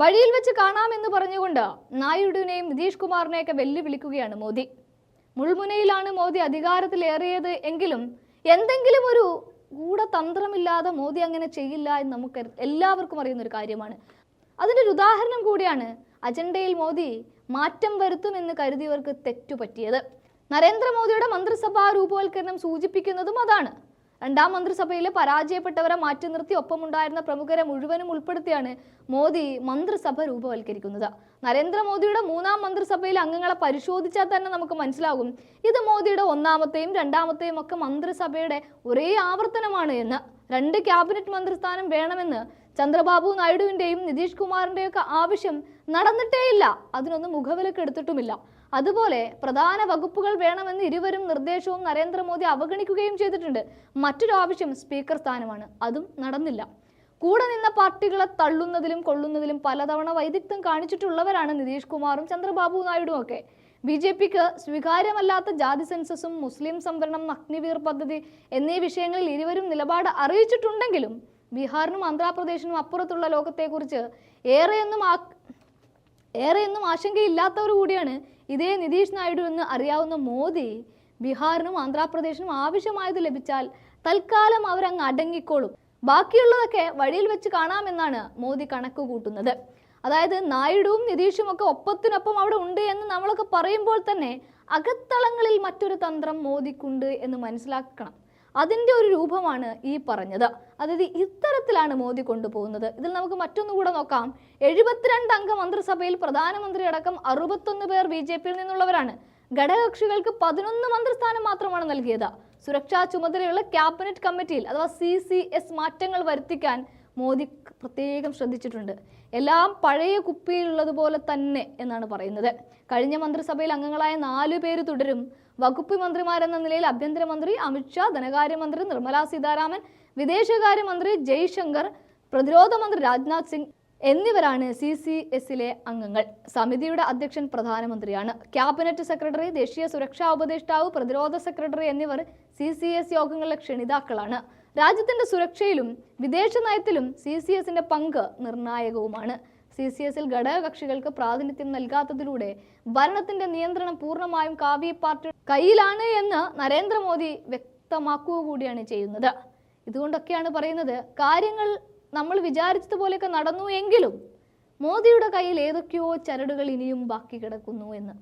വഴിയിൽ വെച്ച് കാണാമെന്ന് പറഞ്ഞുകൊണ്ട് നായിഡുവിനെയും നിതീഷ് കുമാറിനെയൊക്കെ വെല്ലുവിളിക്കുകയാണ് മോദി. മുൾമുനയിലാണ് മോദി അധികാരത്തിലേറിയത് എങ്കിലും എന്തെങ്കിലും ഒരു ഗൂഢതന്ത്രമില്ലാതെ മോദി അങ്ങനെ ചെയ്യില്ല എന്ന് നമുക്ക് എല്ലാവർക്കും അറിയുന്ന ഒരു കാര്യമാണ്. അതിന്റെ ഒരു ഉദാഹരണം കൂടിയാണ് അജണ്ടയിൽ മോദി മാറ്റം വരുത്തുമെന്ന് കരുതിയവർക്ക് തെറ്റുപറ്റിയത്. നരേന്ദ്രമോദിയുടെ മന്ത്രിസഭാ രൂപവൽക്കരണം സൂചിപ്പിക്കുന്നതും അതാണ്. രണ്ടാം മന്ത്രിസഭയിൽ പരാജയപ്പെട്ടവരെ മാറ്റി നിർത്തി ഒപ്പമുണ്ടായിരുന്ന പ്രമുഖരെ മുഴുവനും ഉൾപ്പെടുത്തിയാണ് മോദി മന്ത്രിസഭ രൂപവൽക്കരിക്കുന്നത്. നരേന്ദ്രമോദിയുടെ മൂന്നാം മന്ത്രിസഭയിൽ അംഗങ്ങളെ പരിശോധിച്ചാൽ തന്നെ നമുക്ക് മനസ്സിലാകും. ഇത് മോദിയുടെ ഒന്നാമത്തെയും രണ്ടാമത്തെയും ഒക്കെ മന്ത്രിസഭയുടെ ഒരേ ആവർത്തനമാണ് എന്ന്. രണ്ട് ക്യാബിനറ്റ് മന്ത്രിസ്ഥാനം വേണമെന്ന് ചന്ദ്രബാബു നായിഡുവിന്റെയും നിതീഷ് കുമാറിന്റെയും ഒക്കെ ആവശ്യം നടന്നിട്ടേയില്ല. അതിനൊന്നും മുഖവിലക്ക് എടുത്തിട്ടുമില്ല. അതുപോലെ പ്രധാന വകുപ്പുകൾ വേണമെന്ന് ഇരുവരും നിർദ്ദേശവും നരേന്ദ്രമോദി അവഗണിക്കുകയും ചെയ്തിട്ടുണ്ട്. മറ്റൊരു ആവശ്യം സ്പീക്കർ സ്ഥാനമാണ്. അതും നടന്നില്ല. കൂടെ നിന്ന പാർട്ടികളെ തള്ളുന്നതിലും കൊള്ളുന്നതിലും പലതവണ വൈദഗ്ധ്യം കാണിച്ചിട്ടുള്ളവരാണ് നിതീഷ് കുമാറും ചന്ദ്രബാബു നായിഡുവും ഒക്കെ ബി ജെ പിക്ക് സ്വീകാര്യമല്ലാത്ത ജാതി സെൻസസും മുസ്ലിം സംവരണം അഗ്നിവീർ പദ്ധതി എന്നീ വിഷയങ്ങളിൽ ഇരുവരും നിലപാട് അറിയിച്ചിട്ടുണ്ടെങ്കിലും ബീഹാറിനും ആന്ധ്രാപ്രദേശിനും അപ്പുറത്തുള്ള ലോകത്തെക്കുറിച്ച് ഏറെയൊന്നും ആ ഏറെയൊന്നും ആശങ്കയില്ലാത്തവർ കൂടിയാണ് ഇതേ നിതീഷ് നായിഡു എന്ന് അറിയാവുന്ന മോദി ബീഹാറിനും ആന്ധ്രാപ്രദേശിനും ആവശ്യമായത് ലഭിച്ചാൽ തൽക്കാലം അവരങ്ങ് അടങ്ങിക്കോളും. ബാക്കിയുള്ളതൊക്കെ വഴിയിൽ വെച്ച് കാണാമെന്നാണ് മോദി കണക്ക് കൂട്ടുന്നത്. അതായത് നായിഡുവും നിതീഷും ഒക്കെ ഒപ്പത്തിനൊപ്പം അവിടെ ഉണ്ട് എന്ന് നമ്മളൊക്കെ പറയുമ്പോൾ തന്നെ അകത്തളങ്ങളിൽ മറ്റൊരു തന്ത്രം മോദിക്കുണ്ട് എന്ന് മനസ്സിലാക്കണം. അതിന്റെ ഒരു രൂപമാണ് ഈ പറഞ്ഞത്. അതായത് ഇത്തരത്തിലാണ് മോദി കൊണ്ടുപോകുന്നത്. ഇതിൽ നമുക്ക് മറ്റൊന്നു കൂടെ നോക്കാം. എഴുപത്തിരണ്ട് അംഗ മന്ത്രിസഭയിൽ പ്രധാനമന്ത്രി അടക്കം അറുപത്തൊന്ന് പേർ ബി ജെ പിയിൽ നിന്നുള്ളവരാണ്. ഘടകകക്ഷികൾക്ക് പതിനൊന്ന് മന്ത്രിസ്ഥാനം മാത്രമാണ് നൽകിയത്. സുരക്ഷാ ചുമതലയുള്ള ക്യാബിനറ്റ് കമ്മിറ്റിയിൽ അഥവാ സി സി എസ് മാറ്റങ്ങൾ വരുത്തിക്കാൻ മോദി പ്രത്യേകം ശ്രദ്ധിച്ചിട്ടുണ്ട്. എല്ലാം പഴയ കുപ്പിയിലുള്ളതുപോലെ തന്നെ എന്നാണ് പറയുന്നത്. കഴിഞ്ഞ മന്ത്രിസഭയിൽ അംഗങ്ങളായ നാലു പേര് തുടരും. വകുപ്പ് മന്ത്രിമാരെന്ന നിലയിൽ ആഭ്യന്തരമന്ത്രി അമിത്ഷാ ധനകാര്യമന്ത്രി നിർമ്മലാ സീതാരാമൻ വിദേശകാര്യമന്ത്രി ജയ്ശങ്കർ പ്രതിരോധ മന്ത്രി രാജ്നാഥ് സിംഗ് എന്നിവരാണ് സി സി എസിലെ അംഗങ്ങൾ. സമിതിയുടെ അധ്യക്ഷൻ പ്രധാനമന്ത്രിയാണ്. ക്യാബിനറ്റ് സെക്രട്ടറി ദേശീയ സുരക്ഷാ ഉപദേഷ്ടാവ് പ്രതിരോധ സെക്രട്ടറി എന്നിവർ സി സി എസ് യോഗങ്ങളിലെ ക്ഷണിതാക്കളാണ്. രാജ്യത്തിന്റെ സുരക്ഷയിലും വിദേശ നയത്തിലും സി സി എസിന്റെ പങ്ക് നിർണായകവുമാണ്. സി സി എസിൽ ഘടകകക്ഷികൾക്ക് പ്രാതിനിധ്യം നൽകാത്തതിലൂടെ ഭരണത്തിന്റെ നിയന്ത്രണം പൂർണമായും കാവ്യ പാർട്ടി കയ്യിലാണ് എന്ന് നരേന്ദ്രമോദി വ്യക്തമാക്കുക കൂടിയാണ് ചെയ്യുന്നത്. ഇതുകൊണ്ടൊക്കെയാണ് പറയുന്നത് കാര്യങ്ങൾ നമ്മൾ വിചാരിച്ചതുപോലെയൊക്കെ നടന്നു എങ്കിലും മോദിയുടെ കയ്യിൽ ഏതൊക്കെയോ ചരടുകൾ ഇനിയും ബാക്കി കിടക്കുന്നു എന്ന്.